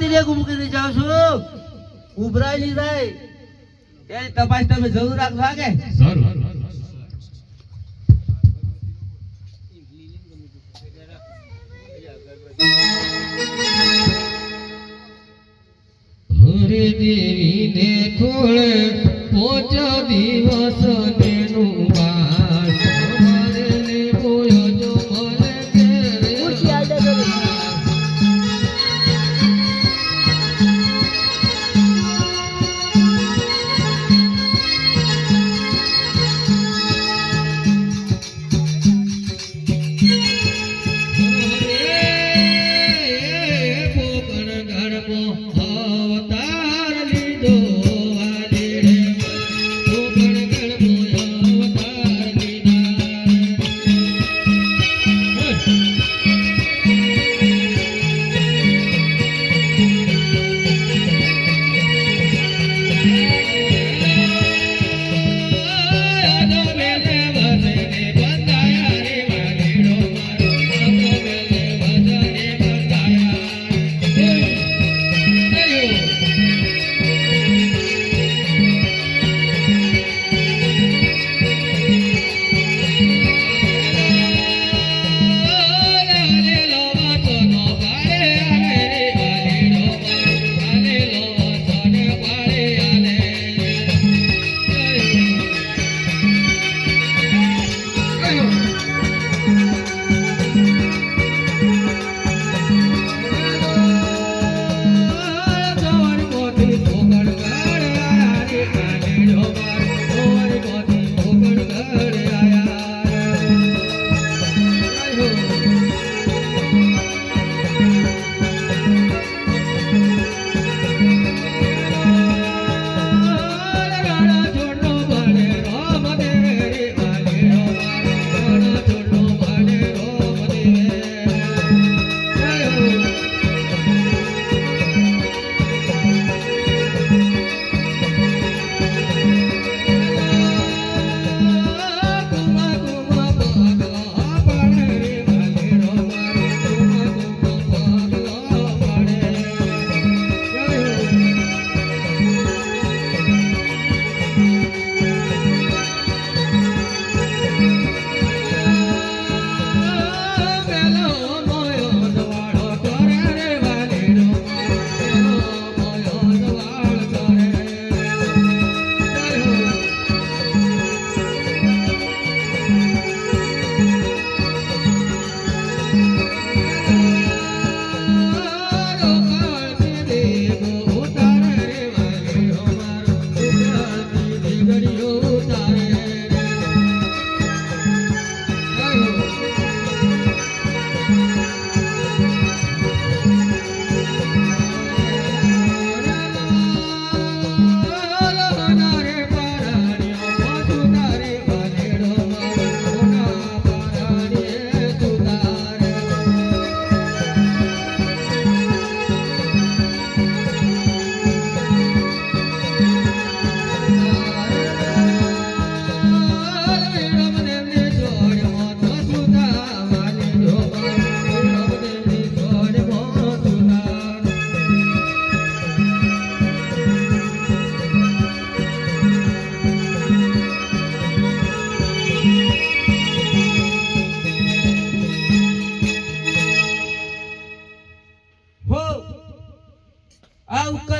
બાંધી લેગું મૂકીને જાઉં છું. ઉભરાયેલી જાય એની તપાસ તમે જરૂર રાખજો હા કે? સારું હરે ખોળે પોચ દિવસ रे